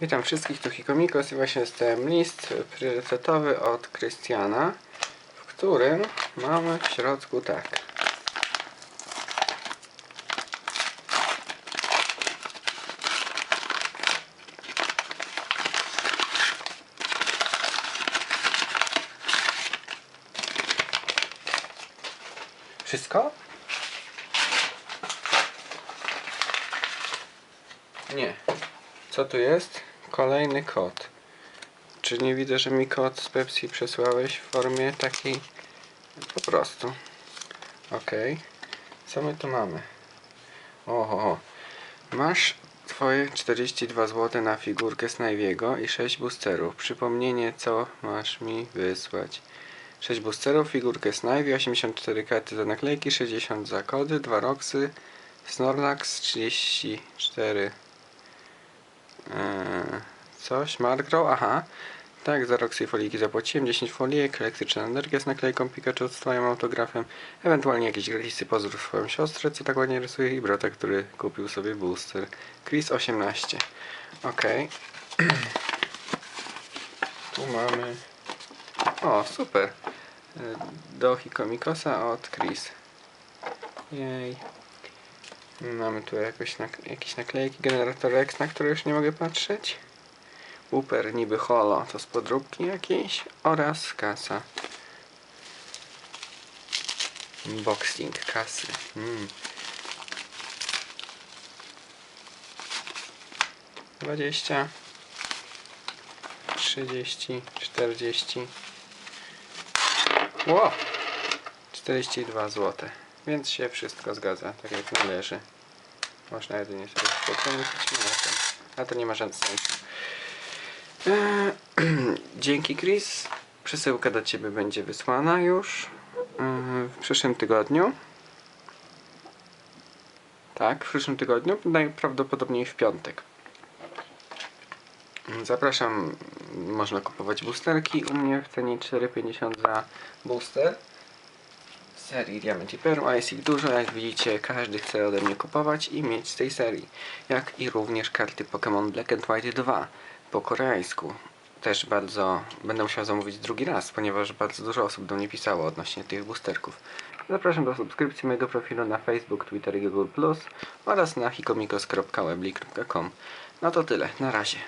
Witam wszystkich, tu Hikomikos i właśnie dostałem list priorytetowy od Krystiana, w którym mamy w środku tak. Wszystko? Nie. Co tu jest? Kolejny kod. Czy nie widzę, że mi kod z Pepsi przesłałeś w formie takiej po prostu. Ok. Co my tu mamy? Oho. Masz twoje 42 zł na figurkę Snajwiego i 6 boosterów. Przypomnienie, co masz mi wysłać. 6 boosterów, figurkę Snivy, 84 karty za naklejki, 60 za kody, 2 roxy, Snorlax, 34 Eee, coś, Markrow, aha. Tak, za Roxy foliki zapłaciłem, 10 folijek, elektryczna energia z naklejką Pikachu z twoim autografem, ewentualnie jakieś gratisy, pozdrów swoją siostrę, co tak ładnie rysuje i brata, który kupił sobie booster. Chris 18. Okej. tu mamy... O, super. E, Do Hikomikosa od Chris. Jej. Mamy tu jakoś nak- jakieś naklejki, generator X, na które już nie mogę patrzeć. Uper niby holo, to z podróbki jakiejś oraz kasa. Boxing kasy. Mm. 20 30 40 Ło! 42 zł. Więc się wszystko zgadza, tak jak należy. Można jedynie sobie pokręcić na tym. A to nie ma żadnego sensu. Eee, Dzięki Chris. Przesyłka do Ciebie będzie wysłana już eee, w przyszłym tygodniu. Tak, w przyszłym tygodniu, najprawdopodobniej w piątek. Zapraszam, można kupować boosterki u mnie w cenie 4,50 za booster serii Diament i Perła. Jest ich dużo, jak widzicie, każdy chce ode mnie kupować i mieć z tej serii. Jak i również karty Pokémon Black and White 2 po koreańsku. Też bardzo będę musiał zamówić drugi raz, ponieważ bardzo dużo osób do mnie pisało odnośnie tych boosterków. Zapraszam do subskrypcji mojego profilu na Facebook, Twitter i Google+, oraz na hikomikos.webly.com. No to tyle, na razie.